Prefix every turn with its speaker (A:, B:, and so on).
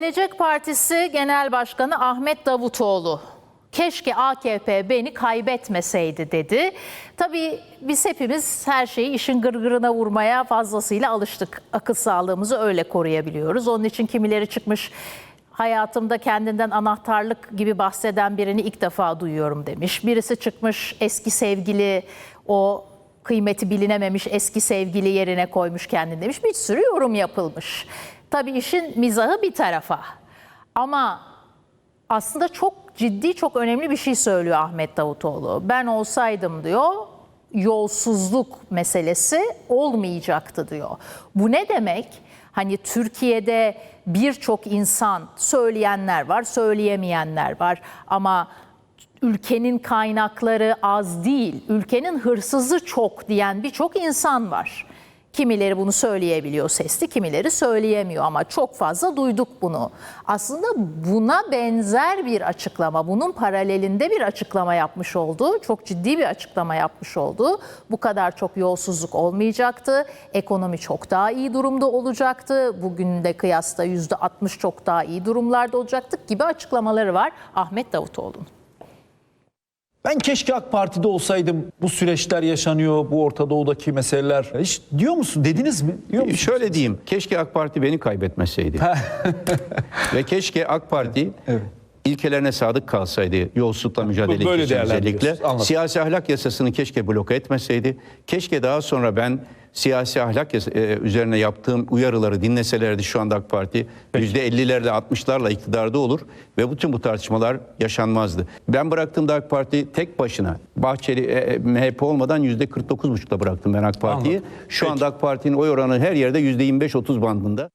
A: Gelecek Partisi Genel Başkanı Ahmet Davutoğlu keşke AKP beni kaybetmeseydi dedi. Tabii biz hepimiz her şeyi işin gırgırına vurmaya fazlasıyla alıştık. Akıl sağlığımızı öyle koruyabiliyoruz. Onun için kimileri çıkmış hayatımda kendinden anahtarlık gibi bahseden birini ilk defa duyuyorum demiş. Birisi çıkmış eski sevgili o kıymeti bilinememiş eski sevgili yerine koymuş kendini demiş. Bir sürü yorum yapılmış. Tabii işin mizahı bir tarafa. Ama aslında çok ciddi, çok önemli bir şey söylüyor Ahmet Davutoğlu. Ben olsaydım diyor, yolsuzluk meselesi olmayacaktı diyor. Bu ne demek? Hani Türkiye'de birçok insan söyleyenler var, söyleyemeyenler var ama ülkenin kaynakları az değil, ülkenin hırsızı çok diyen birçok insan var. Kimileri bunu söyleyebiliyor sesli, kimileri söyleyemiyor ama çok fazla duyduk bunu. Aslında buna benzer bir açıklama, bunun paralelinde bir açıklama yapmış oldu. Çok ciddi bir açıklama yapmış oldu. Bu kadar çok yolsuzluk olmayacaktı. Ekonomi çok daha iyi durumda olacaktı. Bugün de kıyasla %60 çok daha iyi durumlarda olacaktık gibi açıklamaları var Ahmet Davutoğlu'nun.
B: Ben keşke AK Parti'de olsaydım. Bu süreçler yaşanıyor, bu Orta Doğu'daki meseleler. Hiç diyor musun? Dediniz mi? Diyor musun?
C: Şöyle diyeyim, keşke AK Parti beni kaybetmeseydi. Ve keşke AK Parti
B: Evet.
C: İlkelerine sadık kalsaydı yolsuzlukla mücadele
B: Böyle
C: için özellikle. Siyasi ahlak yasasını keşke bloke etmeseydi. Keşke daha sonra ben siyasi ahlak e, üzerine yaptığım uyarıları dinleselerdi şu anda AK Parti %50'lerle 60'larla iktidarda olur ve bütün bu tartışmalar yaşanmazdı. Ben bıraktığımda AK Parti tek başına Bahçeli e, e, MHP olmadan %49,5'la bıraktım ben AK Parti'yi. Şu
B: Peki.
C: anda AK Parti'nin oy oranı her yerde %25-30 bandında.